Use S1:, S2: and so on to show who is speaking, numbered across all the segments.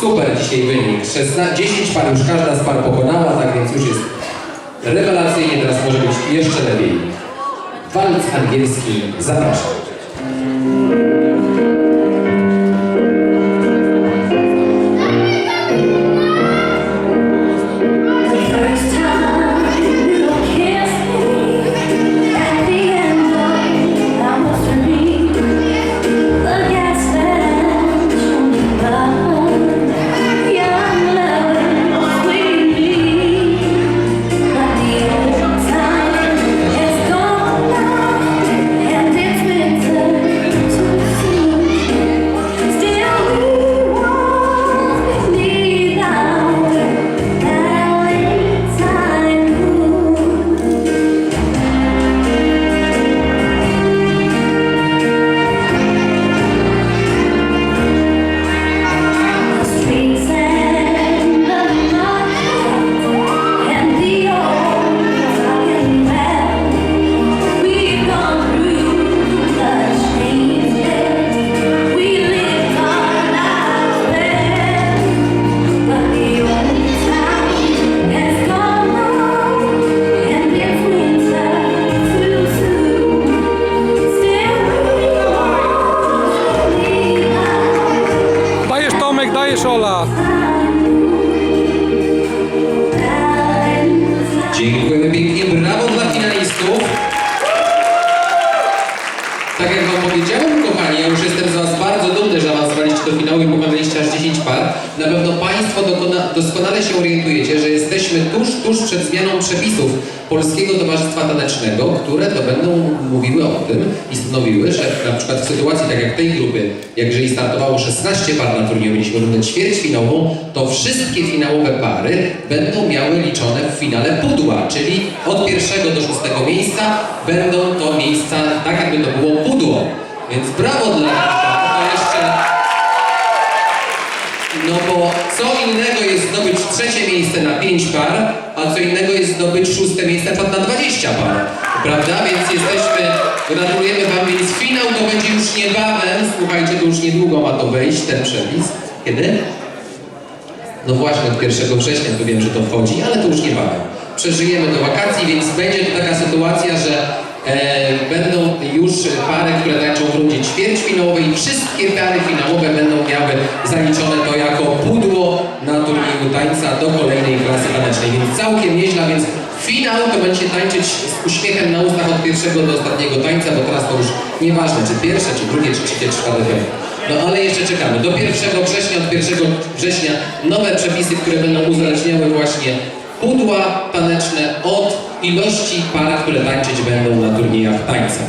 S1: super dzisiaj wynik. 16, 10 par już każda z par pokonała, tak więc już jest rewelacyjnie, teraz może być jeszcze lepiej. Walc angielski, zapraszam.
S2: Dajesz Ola.
S1: Dziękujemy pięknie, brawo dla finalistów. Tak jak wam powiedziałem, kochani, ja już jestem z was bardzo dumny, że awansowaliście do finału i pokonaliście aż 10 par. Na pewno państwo dokona, doskonale się orientujecie, że jesteśmy tuż, tuż przed zmianą przepisów Polskiego Towarzystwa Tanecznego, które to będą mówiły o tym i stanowiły, że na przykład w sytuacji tak jak tej grupy, jak jeżeli startowało 16 par na turnieju, mieliśmy rundę ćwierćfinałową, to wszystkie finałowe pary będą miały liczone w finale pudła, czyli od pierwszego do szóstego miejsca będą to miejsca tak jakby to było pudło. Więc brawo dla nich. To jeszcze no bo co innego jest zdobyć trzecie miejsce na 5 par, a co innego jest zdobyć szóste miejsce na przykład na 20 par. Prawda? Więc jesteśmy, gratulujemy Wam, więc finał to będzie już niebawem. Słuchajcie, to już niedługo ma to wejść, ten przepis. Kiedy? No właśnie, od 1 września to wiem, że to wchodzi, ale to już niebawem. Przeżyjemy do wakacji, więc będzie to taka sytuacja, że e, będą już pary, które tańczą w rundzie ćwierćfinałowej wszystkie pary finałowe będą miały zaliczone to jako pudło na turnieju tańca do kolejnej klasy tanecznej. Więc całkiem nieźle, więc finał to będzie tańczyć z uśmiechem na ustach od pierwszego do ostatniego tańca, bo teraz to już nieważne, czy pierwsze, czy drugie, czy trzecie, czwarte. No ale jeszcze czekamy. Do 1 września, od 1 września nowe przepisy, które będą uzależniały właśnie pudła taneczne od ilości par, które tańczyć będą na turniejach tańca.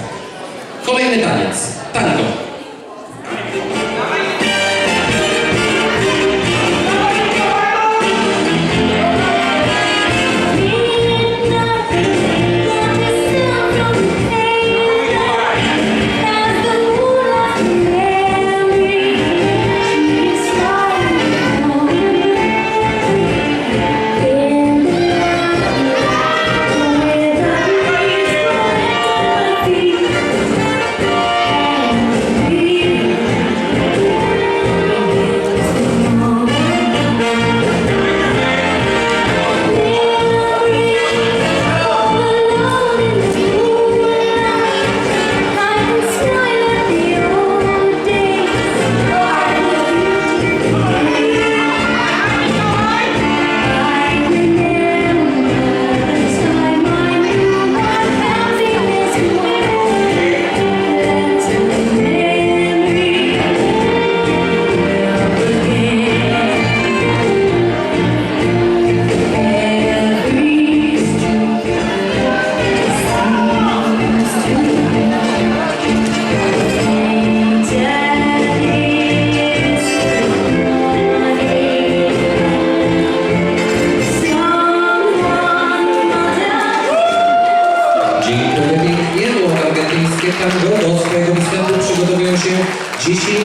S1: Kolejny taniec. Tango. G C.